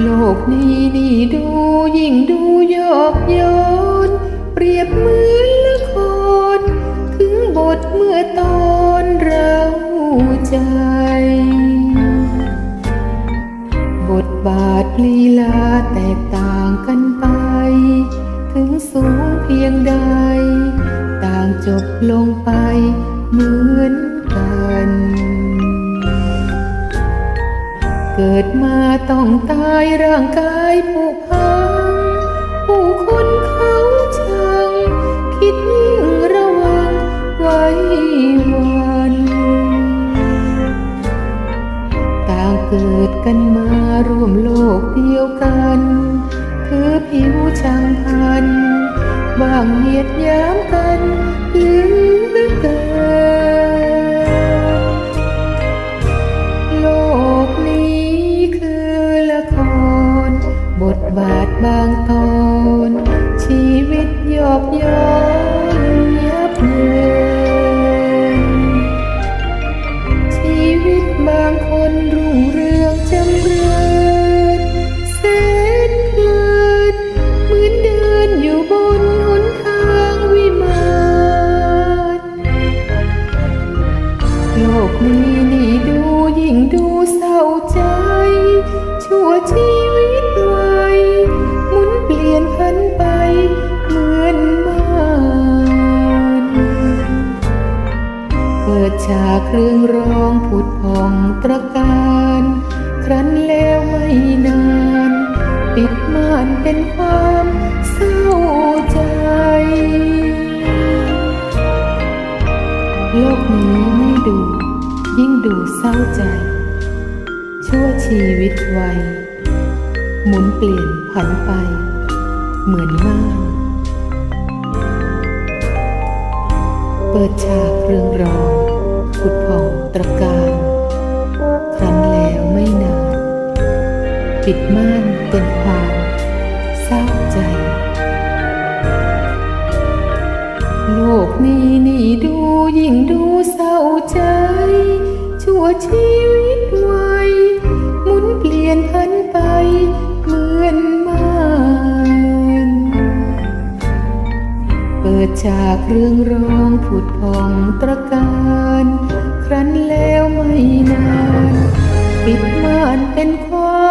โลกนี้นี่ดูยิ่งดูยอกย้อน เปรียบเหมือนละคร ถึงบทเมื่อตอนเราใจ บทบาทลีลาแตกต่างกันไป ถึงสูงเพียงใด ต่างจบลงไปเหมือนกัน เกิดมาต้องตายร่างกายผุพังผู้คนเขาชังคิดยิ่งระวังไว้วัน ต่างเกิดกันมาร่วมโลกเดียวกัน คือผิวช่างพันบางเหยียดยามกันหลือ นี้นี่ดูยิ่งดูเศร้าใจ ชั่วชีวิตไวยหมุนเปลี่ยนพันไปเหมือนม่านเปิดฉากเครื่องร้องผุดผ่องตระการ ครั้นแล้วไม่นาน ปิดม่านเป็นความเศร้าใจโลกนี้ไม่ดู ยิ่งดูเศร้าใจ ชั่วชีวิตไวยหมุนเปลี่ยนผันไป เหมือนม่านเปิดฉากเรื่องรองผุดผ่องตระการครั้นแล้วไม่นาน ปิดม่านเป็นความเศร้าใจ โลกนี้นี่ดูยิ่งดู ชีวิตไว้ หมุนเปลี่ยนพันไป เหมือนม่านเปิดจากเรื่องร้องผุดพองตระการ ครั้นแล้วไม่นาน ปิดม่านเป็นความ